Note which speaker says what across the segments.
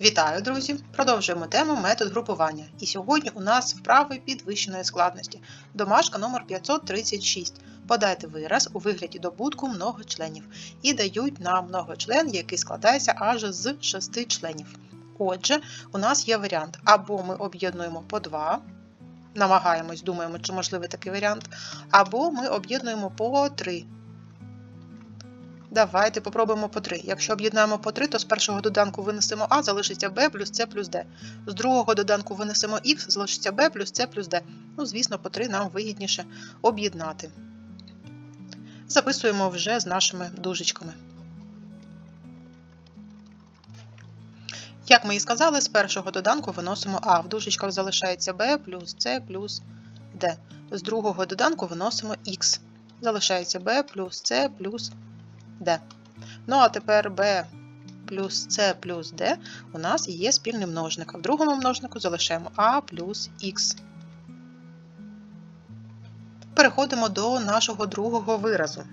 Speaker 1: Вітаю, друзі! Продовжуємо тему метод групування. І сьогодні у нас вправи підвищеної складності. Домашка номер 536. Подайте вираз у вигляді добутку многочленів. І дають нам многочлен, який складається аж з 6 членів. Отже, у нас є варіант: або ми об'єднуємо по 2, намагаємось, думаємо, чи можливий такий варіант, або ми об'єднуємо по 3. Давайте попробуємо по 3. Якщо об'єднаємо по 3, то з першого доданку винесемо А, залишиться Б плюс С плюс Д. З другого доданку винесемо Х, залишиться Б плюс С плюс Д. Ну, звісно, по 3 нам вигідніше об'єднати. Записуємо вже з нашими дужечками. Як ми і сказали, з першого доданку виносимо А. В дужечках залишається Б плюс С плюс Д. З другого доданку виносимо Х. Залишається Б плюс С плюс D. Ну, а тепер B плюс C плюс D у нас є спільний множник. А в другому множнику залишаємо A плюс X. Переходимо до нашого другого виразу.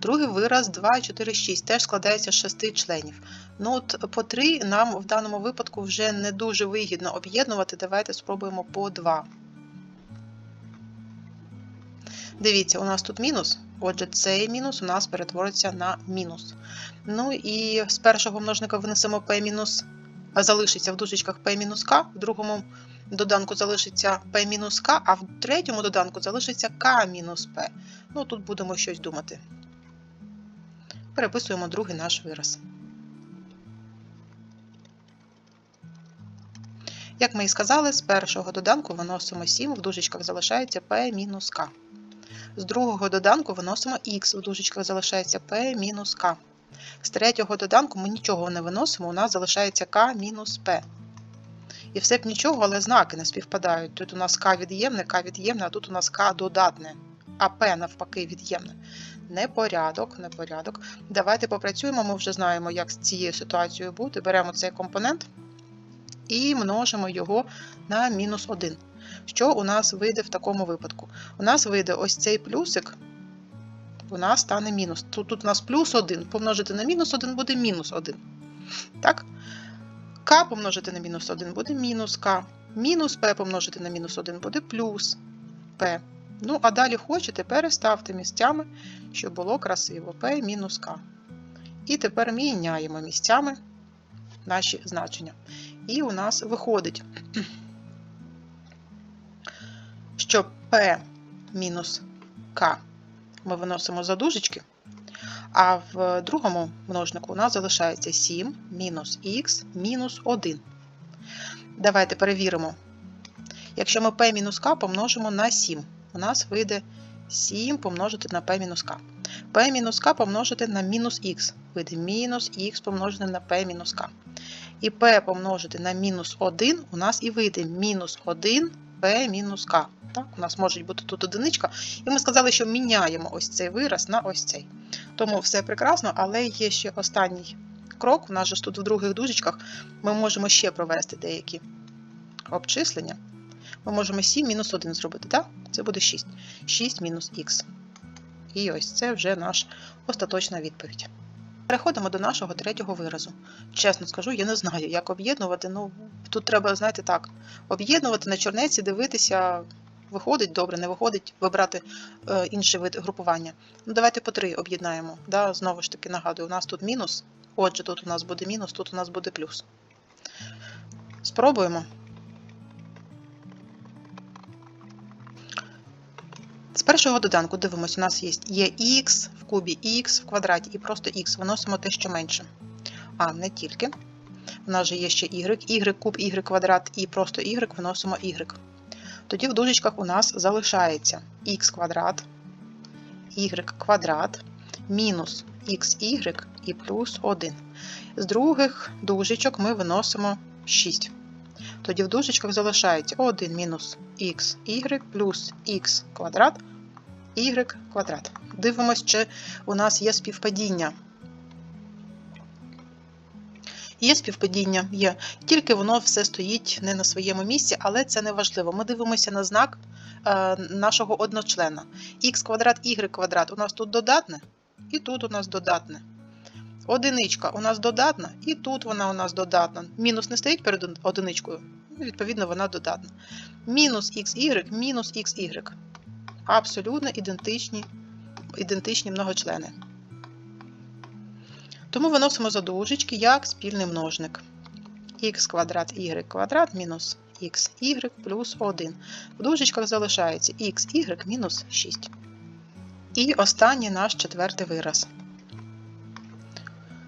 Speaker 1: Другий вираз 2, 4, 6 теж складається з 6 членів. Ну, от по 3 нам в даному випадку вже не дуже вигідно об'єднувати. Давайте спробуємо по 2. Дивіться, у нас тут мінус. Отже, цей мінус у нас перетвориться на мінус. Ну і з першого множника винесемо p мінус, залишиться в дужечках p мінус k, в другому доданку залишиться p мінус k, а в третьому доданку залишиться k мінус p. Ну, тут будемо щось думати. Переписуємо другий наш вираз. Як ми і сказали, з першого доданку виносимо 7, в дужечках залишається p мінус k. З другого доданку виносимо х, в дужечках залишається p мінус k. З третього доданку ми нічого не виносимо, у нас залишається k мінус p. І все б нічого, але знаки не співпадають. Тут у нас k від'ємне, k від'ємне, а тут у нас k додатне, а p навпаки від'ємне. Непорядок, непорядок. Давайте попрацюємо, ми вже знаємо, як з цією ситуацією бути. Беремо цей компонент і множимо його на мінус 1. Що у нас вийде в такому випадку? У нас вийде ось цей плюсик, у нас стане мінус. Тут, тут у нас плюс 1, помножити на мінус 1 буде мінус 1. Так? К помножити на мінус 1 буде мінус К. Мінус П помножити на мінус 1 буде плюс П. Ну, а далі хочете, переставте місцями, щоб було красиво. П мінус К. І тепер міняємо місцями наші значення. І у нас виходить P мінус К ми виносимо за дужечки, а в другому множнику у нас залишається 7 мінус х мінус 1. Давайте перевіримо. Якщо ми P мінус К помножимо на 7, у нас вийде 7 помножити на P мінус К. P мінус К помножити на мінус х, вийде мінус х помножити на P мінус К. І P помножити на мінус 1 у нас і вийде мінус 1 P мінус К. Так, У нас може бути тут одиничка. І ми сказали, що міняємо ось цей вираз на ось цей. Тому все прекрасно, але є ще останній крок. У нас же тут в других дужечках ми можемо ще провести деякі обчислення. Ми можемо 7 мінус 1 зробити, так? Це буде 6. 6 мінус х. І ось це вже наша остаточна відповідь. Переходимо до нашого третього виразу. Чесно скажу, я не знаю, як об'єднувати. Ну, Тут треба, знаєте, так, об'єднувати на чорнеці, дивитися, виходить добре, не виходить, вибрати е, інший вид групування. Ну, Давайте по три об'єднаємо. Да? Знову ж таки, нагадую, у нас тут мінус. Отже, тут у нас буде мінус, тут у нас буде плюс. Спробуємо. З першого доданку дивимося, у нас є, є х в кубі, х в квадраті і просто х. Виносимо те, що менше. А, не тільки. У нас же є ще y, y куб, y квадрат і просто y виносимо y. Тоді в дужечках у нас залишається х квадрат, y квадрат, мінус xy і плюс 1. З других дужечок ми виносимо 6. Тоді в дужечках залишається 1 мінус xy плюс х квадрат, y квадрат. Дивимось, чи у нас є співпадіння. Є співпадіння, є. Тільки воно все стоїть не на своєму місці, але це не важливо. Ми дивимося на знак е, нашого одночлена. Х квадрат, y квадрат у нас тут додатне, і тут у нас додатне. Одиничка у нас додатна, і тут вона у нас додатна. Мінус не стоїть перед одиничкою, ну, відповідно, вона додатна. Мінус xy, мінус xy. Абсолютно ідентичні, ідентичні многочлени. Тому виносимо за як спільний множник. х квадрат y квадрат мінус xy плюс 1. В дужечках залишається xy мінус 6. І останній наш четвертий вираз.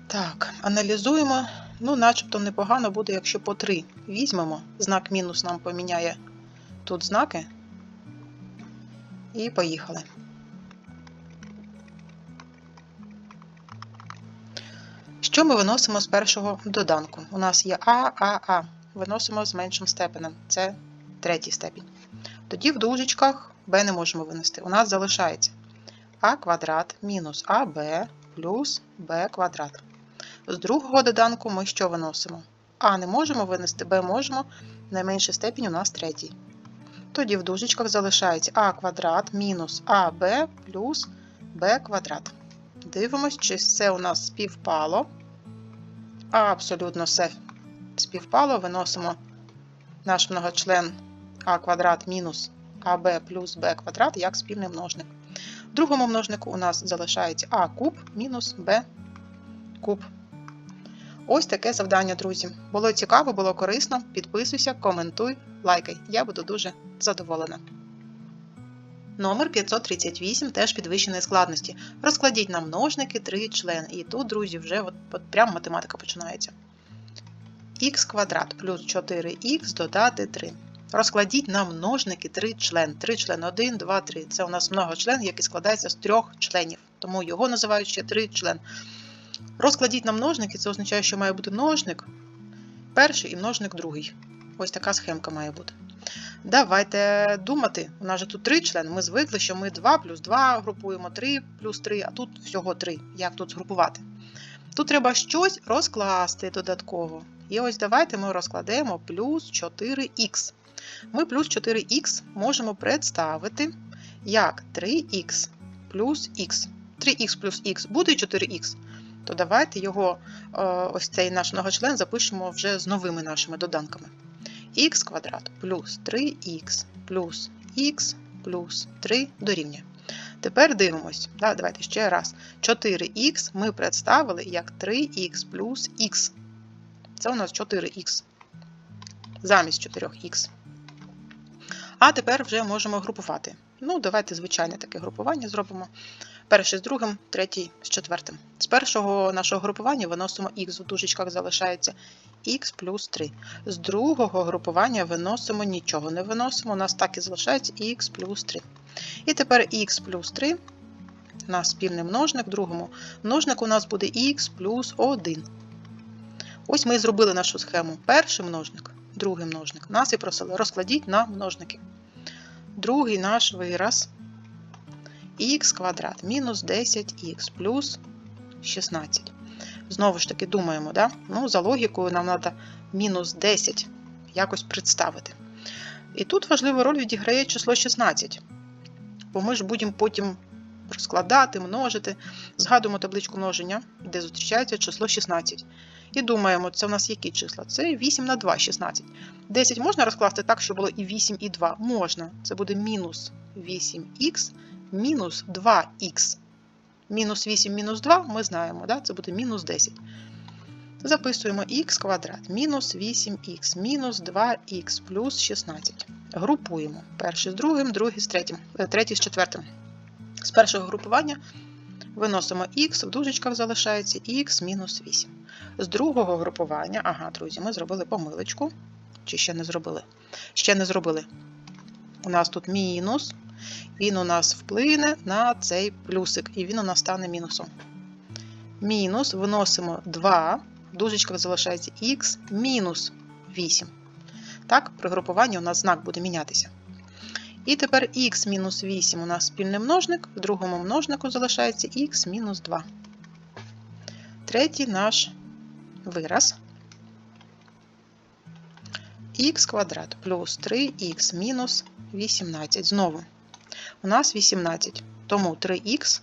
Speaker 1: Так, аналізуємо. Ну, начебто непогано буде, якщо по 3 візьмемо. Знак мінус нам поміняє тут знаки. І поїхали. Що ми виносимо з першого доданку? У нас є А, А, А. Виносимо з меншим степенем. Це третій степінь. Тоді в дужечках b не можемо винести. У нас залишається а квадрат мінус АБ плюс b квадрат. З другого доданку ми що виносимо? А не можемо винести, Б можемо, найменший степінь у нас третій. Тоді в дужечках залишається а квадрат мінус АБ плюс b квадрат. Дивимось, чи все у нас співпало. Абсолютно все співпало. Виносимо наш многочлен а квадрат мінус АБ плюс b квадрат як спільний множник. В другому множнику у нас залишається а куб мінус b куб. Ось таке завдання, друзі. Було цікаво, було корисно. Підписуйся, коментуй, лайкай. Я буду дуже задоволена. Номер 538 теж підвищеної складності. Розкладіть на множники три члени. І тут, друзі, вже от, от прям математика починається. х квадрат плюс 4х додати 3. Розкладіть на множники три член. Три член 1, 2, 3. Це у нас многочлен, який складається з трьох членів. Тому його називають ще три член. Розкладіть на множники, це означає, що має бути множник перший і множник другий. Ось така схемка має бути. Давайте думати. У нас же тут три члени. Ми звикли, що ми 2 плюс 2 групуємо 3 плюс 3, а тут всього 3. Як тут згрупувати? Тут треба щось розкласти додатково. І ось давайте ми розкладемо плюс 4х. Ми плюс 4х можемо представити як 3х плюс х. 3х плюс х буде 4х. То давайте його, ось цей наш многочлен запишемо вже з новими нашими доданками х квадрат плюс 3х плюс х плюс 3 дорівнює. Тепер дивимось. Да, Давайте ще раз. 4х ми представили як 3х плюс х. Це у нас 4х. Замість 4х. А тепер вже можемо групувати. Ну, давайте звичайне таке групування зробимо. Перший з другим, третій з четвертим. З першого нашого групування виносимо х в дужечках залишається х плюс 3. З другого групування виносимо нічого не виносимо, у нас так і залишається х плюс 3. І тепер х плюс 3 у нас спільний множник, в другому множнику у нас буде х плюс 1. Ось ми і зробили нашу схему. Перший множник, другий множник. Нас і просили розкладіть на множники. Другий наш вираз х квадрат мінус 10х плюс 16. Знову ж таки, думаємо, да? ну, за логікою, нам треба мінус 10 якось представити. І тут важливу роль відіграє число 16. Бо ми ж будемо потім розкладати, множити. Згадуємо табличку множення, де зустрічається число 16. І думаємо, це в нас які числа? Це 8 на 2, 16. 10 можна розкласти так, щоб було і 8, і 2? Можна. Це буде мінус 8х мінус 2х. Мінус 8 мінус 2 ми знаємо, да? це буде мінус 10. Записуємо х квадрат мінус 8х мінус 2х плюс 16. Групуємо перший з другим, другий з третім, е, третій з четвертим. З першого групування виносимо х, в дужечках залишається х мінус 8. З другого групування, ага, друзі, ми зробили помилочку. Чи ще не зробили? Ще не зробили. У нас тут мінус він у нас вплине на цей плюсик, і він у нас стане мінусом. Мінус виносимо 2, в дужечках залишається х мінус 8. Так, при групуванні у нас знак буде мінятися. І тепер х мінус 8 у нас спільний множник, в другому множнику залишається х мінус 2. Третій наш вираз х квадрат плюс 3х мінус 18. Знову у нас 18. Тому 3х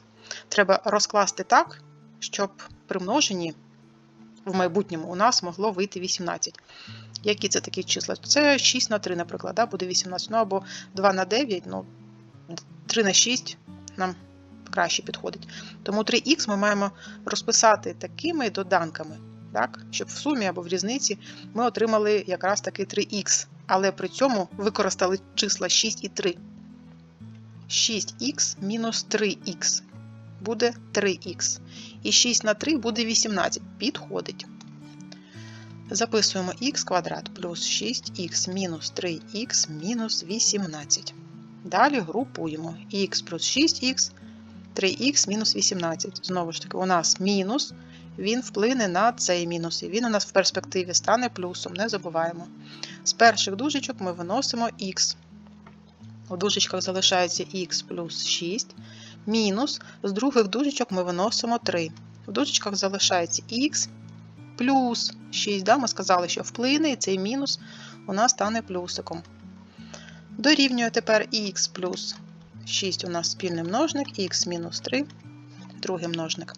Speaker 1: треба розкласти так, щоб при множенні в майбутньому у нас могло вийти 18. Які це такі числа? Це 6 на 3, наприклад, да, буде 18. Ну або 2 на 9, ну 3 на 6 нам краще підходить. Тому 3х ми маємо розписати такими доданками, так, щоб в сумі або в різниці ми отримали якраз таки 3х, але при цьому використали числа 6 і 3. 6х мінус 3х буде 3х. І 6 на 3 буде 18. Підходить. Записуємо х квадрат плюс 6х мінус 3х мінус 18. Далі групуємо х плюс 6х, 3х мінус 18. Знову ж таки, у нас мінус, він вплине на цей мінус, і він у нас в перспективі стане плюсом, не забуваємо. З перших дужечок ми виносимо х. У дужечках залишається х плюс 6, мінус, з других дужечок ми виносимо 3. В дужечках залишається х плюс 6. Да? Ми сказали, що вплине, і цей мінус у нас стане плюсиком. Дорівнює тепер х плюс 6 у нас спільний множник, х мінус 3, другий множник.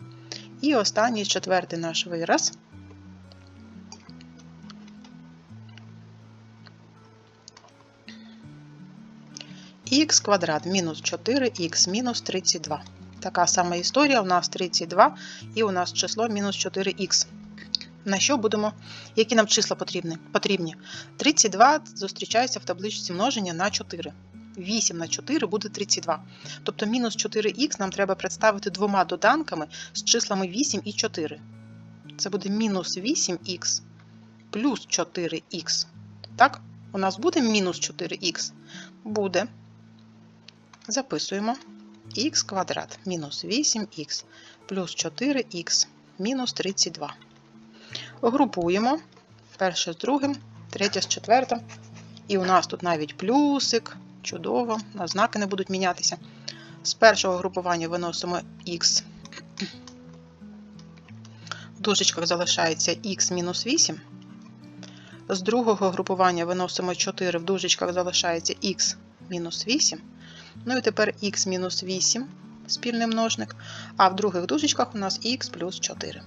Speaker 1: І останній четвертий наш вираз. х квадрат мінус 4х мінус 32. Така сама історія. У нас 32 і у нас число мінус 4х. На що будемо, які нам числа потрібні? потрібні? 32 зустрічається в табличці множення на 4. 8 на 4 буде 32. Тобто мінус 4х нам треба представити двома доданками з числами 8 і 4. Це буде мінус 8х плюс 4х. Так? У нас буде мінус 4х? Буде. Записуємо х квадрат мінус 8х плюс 4х мінус 32. Групуємо перше з другим, третє з четвертим. І у нас тут навіть плюсик. Чудово, на знаки не будуть мінятися. З першого групування виносимо х. В дужечках залишається х-8. З другого групування виносимо 4, в дужечках залишається х-8. Ну і тепер х-8 спільний множник, а в других дужечках у нас х плюс 4.